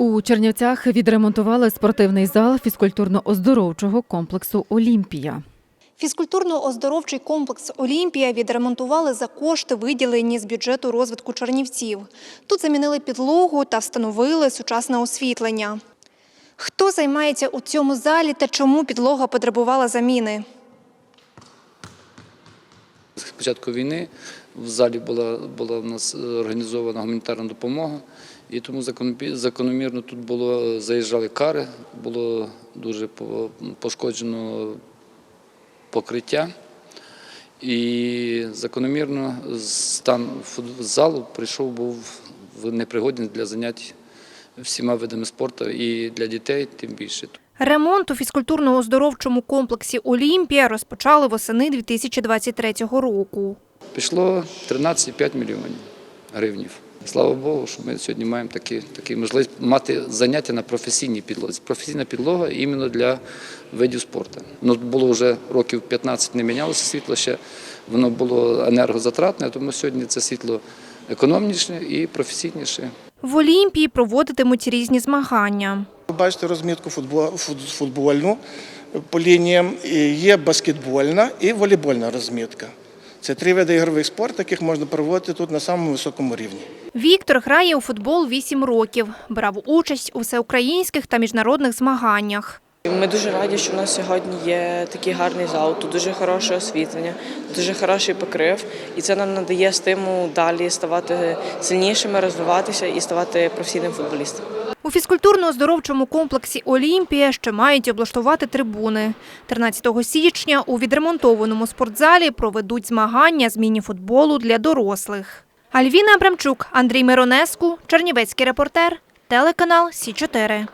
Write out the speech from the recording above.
У Чернівцях відремонтували спортивний зал фізкультурно-оздоровчого комплексу Олімпія. Фізкультурно-оздоровчий комплекс Олімпія відремонтували за кошти, виділені з бюджету розвитку Чернівців. Тут замінили підлогу та встановили сучасне освітлення. Хто займається у цьому залі та чому підлога потребувала заміни? Початку війни в залі була, була в нас е, організована гуманітарна допомога, і тому закономірно тут було, заїжджали кари, було дуже пошкоджено покриття. І закономірно стан залу прийшов був в непригодність для занять всіма видами спорту і для дітей тим більше. Ремонт у фізкультурно-оздоровчому комплексі Олімпія розпочали восени 2023 року. Пішло 13,5 мільйонів гривнів. Слава Богу, що ми сьогодні маємо такі, такі можливість мати заняття на професійній підлозі. Професійна підлога іменно для видів спорту. Ну, було вже років 15 не мінялося світло ще, воно було енергозатратне, тому сьогодні це світло економніше і професійніше. В Олімпії проводитимуть різні змагання. Бачите розмітку футбо- футбольну по лініям, є баскетбольна і волейбольна розмітка. Це три види ігрових спортів, яких можна проводити тут на самому високому рівні. Віктор грає у футбол 8 років. Брав участь у всеукраїнських та міжнародних змаганнях. Ми дуже раді, що в нас сьогодні є такий гарний зал, тут дуже хороше освітлення, дуже хороший покрив, і це нам надає стимул далі ставати сильнішими, розвиватися і ставати професійним футболістом. У фізкультурно-оздоровчому комплексі Олімпія ще мають облаштувати трибуни. 13 січня у відремонтованому спортзалі проведуть змагання з міні-футболу для дорослих. Альвіна Абрамчук, Андрій Миронеску, Чернівецький репортер, телеканал Сі 4